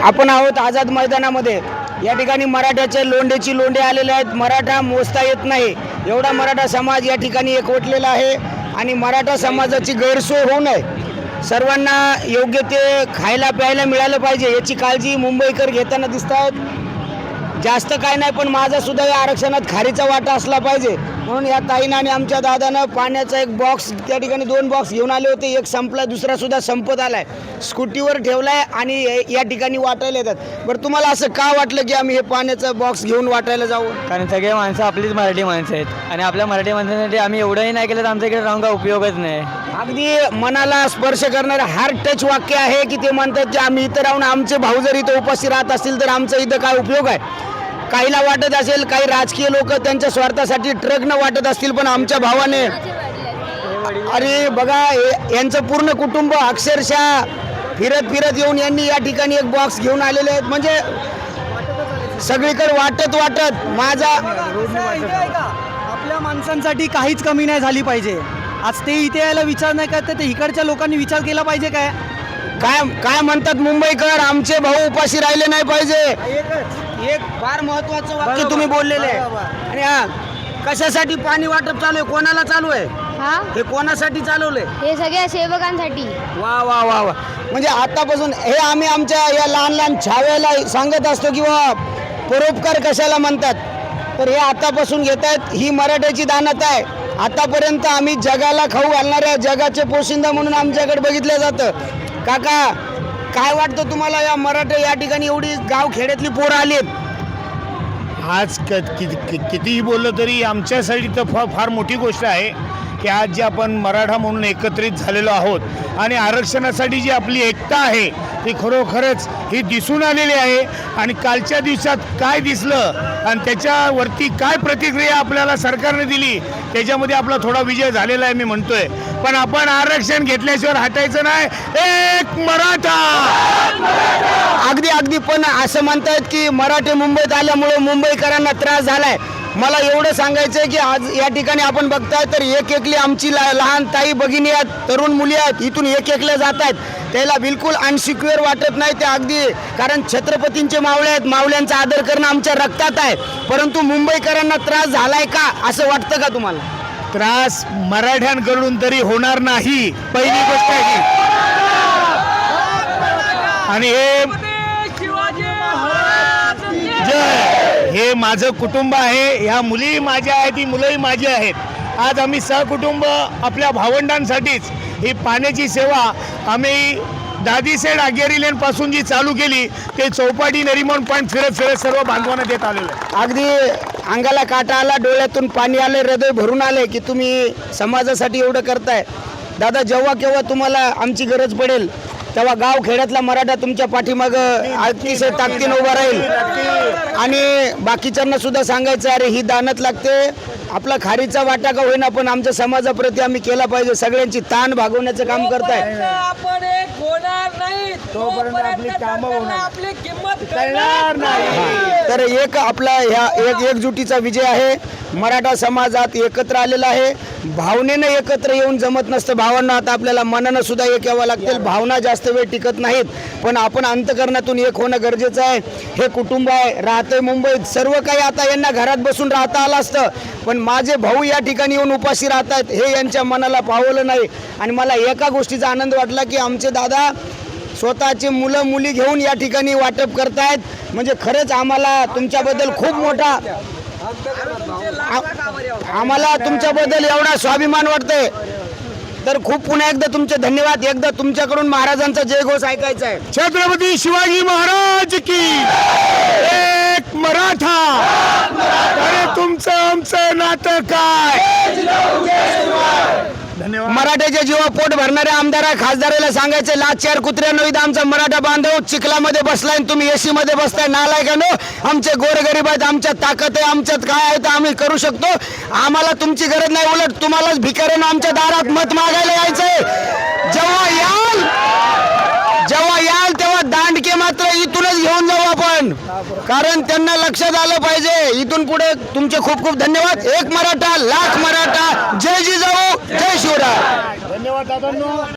आपण आहोत आझाद मैदानामध्ये. या ठिकाणी मराठ्याचे लोंढेची लोंढे आलेले आहेत. मराठा मोजता येत नाही. एवढा मराठा समाज या ठिकाणी एकवटलेला आहे आणि मराठा समाजाची गैरसोय होऊ नये. सर्वांना योग्य ते खायला प्यायला मिळालं पाहिजे याची काळजी मुंबईकर घेताना दिसत आहेत जास्त काय नाही पण माझा सुद्धा या आरक्षणात खारीचा वाटा असला पाहिजे. म्हणून या ताईनं आणि आमच्या दादानं पाण्याचा एक बॉक्स त्या ठिकाणी दोन बॉक्स घेऊन आले होते एक संपला दुसरा सुद्धा संपत आलाय. स्कूटीवर ठेवलाय आणि या ठिकाणी वाटायला येतात. बरं तुम्हाला असं का वाटलं की आम्ही हे पाण्याचा बॉक्स घेऊन वाटायला जाऊ? कारण सगळे माणसं आपलीच मराठी माणसं आहेत. आणि आपल्या मराठी माणसांसाठी आम्ही एवढंही नाही केलं तर आमच्या इकडे राहून काय उपयोगच नाही. अगदी मनाला स्पर्श करणारं हार्ट टच वाक्य आहे की ते म्हणतात की आम्ही इथं राहून आमचे भाऊ जर इथं उपाशी राहत असतील तर आमचा इथं काय उपयोग आहे? काहीला वाटत असेल काही राजकीय लोक त्यांच्या स्वार्थासाठी ट्रकनं वाटत असतील पण आमच्या भावाने. अरे बघा यांचं पूर्ण कुटुंब अक्षरशः फिरत फिरत येऊन यांनी या ठिकाणी एक बॉक्स घेऊन आलेले आहेत. म्हणजे सगळीकडे वाटत वाटत माझा आपल्या माणसांसाठी काहीच कमी नाही झाली पाहिजे. आज ते इथे यायला विचार नाही करत तर इकडच्या लोकांनी विचार केला पाहिजे काय? काय काय म्हणतात मुंबईकर आमचे भाऊ उपाशी राहिले नाही पाहिजे. एक फार महत्वाचं वाक्य तुम्ही बोललेले. आणि हा कशासाठी पाणी वाटप चालू आहे? कोणाला चालू आहे? हा? हे कोणासाठी चालवलंय? हे सगळ्या सेवकांसाठी. वा वा वा वा. म्हणजे आतापासून हे आम्ही आमच्या या लहान लहान छाव्याला सांगत असतो किंवा परोपकार कशाला म्हणतात? तर हे आतापासून घेत आहेत. ही मराठ्याची दानत आहे. आतापर्यंत आम्ही जगाला खाऊ घालणाऱ्या जगाचे पोशिंदा म्हणून आमच्याकडे बघितलं जातं. काका काय वाटतं तुम्हाला या मराठा या ठिकाणी एवढी गाव खेड्यातली पोरं आलीत? आज क कि- कि- कितीही बोललं तरी आमच्यासाठी तर फार फार मोठी गोष्ट आहे. की आज जे आपण मराठा म्हणून एकत्रित झालेलो आहोत आणि आरक्षणासाठी जी आपली एकता आहे ती खरोखरच ही दिसून आलेली आहे. आणि कालच्या दिवसात काय दिसलं आणि त्याच्यावरती काय प्रतिक्रिया आपल्याला सरकारने दिली त्याच्यामध्ये आपला थोडा विजय झालेला आहे मी म्हणतोय. पण आपण आरक्षण घेतल्याशिवाय हटायचं नाही. एक मराठा! अगदी अगदी. पण असं म्हणतायत की मराठी मुंबईत आल्यामुळे मुंबईकरांना त्रास झालाय. मला एवढं सांगायचं आहे की आज या ठिकाणी आपण बघताय तर एक एकली आमची ला- लहान ताई भगिनी आहेत तरुण मुली आहेत इथून एक एकल्या जात आहेत. त्याला बिलकुल अनसिक्युअर वाटत नाही ते अगदी कारण छत्रपतींचे मावळे आहेत मावळ्यांचा आदर करणं आमच्या रक्तात आहे. परंतु मुंबईकरांना त्रास झालाय का असं वाटतं का तुम्हाला? त्रास मराठ्यांकडून तरी होणार नाही पहिली गोष्ट आहे आणि हे जय हे माझं कुटुंब आहे ह्या मुली माझ्या आहेत ही मुलंही माझी आहेत. आज आम्ही सहकुटुंब आपल्या भावंडांसाठीच ही पाण्याची सेवा आम्ही दादीसेड आगेरी लेनपासून जी चालू केली ते चौपाटी नरिमन पॉईंट फिरत फिरत सर्व बांधवांना देत आलेलं आहे. अगदी अंगाला काटा आला डोळ्यातून पाणी आले हृदय भरून आले की तुम्ही समाजासाठी एवढं करताय. दादा जेव्हा केव्हा तुम्हाला आमची गरज पडेल तेव्हा गाव खेड्यातला मराठा तुमच्या पाठीमाग अतिशय ताकदीनं उभा राहील. आणि बाकीच्यांना सुद्धा सांगायचं अरे ही दानत लागते. आपला खारीचा वाटा का होईना पण आमच्या समाजाप्रती आम्ही केला पाहिजे. सगळ्यांची ताण भागवण्याचं काम करताय. आपण एक होणार नाही तोपर्यंत आपली कामं जनतेला होणार. आपली किंमत कळणार नाही. तर एक आपला ह्या एक एकजुटीचा विजय आहे. मराठा समाजात एकत्र आलेला आहे. भावनेनं एकत्र येऊन जमत नसतं. भावांना आता आपल्याला मनानं सुद्धा एक यावं लागतील भावना जास्त वेळ टिकत नाहीत. पण आपण अंतकरणातून एक होणं गरजेचं आहे. हे कुटुंब आहे. राहतंय मुंबईत. सर्व काही आता यांना घरात बसून राहता आलं असतं. पण माझे भाऊ या ठिकाणी येऊन उपाशी राहतात हे यांच्या मनाला पावलं नाही. आणि मला एका गोष्टीचा आनंद वाटला की आमचे दादा स्वतःचे मुलं मुली घेऊन या ठिकाणी वाटप करतायत. म्हणजे खरंच आम्हाला तुमच्याबद्दल खूप मोठा आम्हाला तुमच्याबद्दल एवढा स्वाभिमान वाटतंय. तर खूप पुन्हा एकदा तुमचे धन्यवाद. एकदा तुमच्याकडून महाराजांचा जयघोष ऐकायचा आहे. छत्रपती शिवाजी महाराज की एक मराठा! अरे तुमचं आमचं नातं काय? मराठ्याच्या जीवा पोट भरणाऱ्या आमदारा खासदाराला सांगायचे लाच चार कुत्र्या नवीत आमचा मराठा बांधव चिखलामध्ये बसलाय आणि तुम्ही एसी मध्ये बसताय. नालाय का नो? आमचे गोरगरीब आहेत आमच्यात ताकद आहे आमच्यात काय आहे तर आम्ही करू शकतो. आम्हाला तुमची गरज नाही उलट तुम्हालाच भिकाऱ्यानं आमच्या दारात मत मागायला यायचंय जेव्हा याल जेव्हा याल तेव्हा दांडके मात्र इथूनच घेऊन जाऊ आपण कारण त्यांना लक्षात आलं पाहिजे. इथून पुढे तुमचे खूप खूप धन्यवाद. एक मराठा लाख मराठा. जय जिजाऊ जय शिवराय. धन्यवाद दादा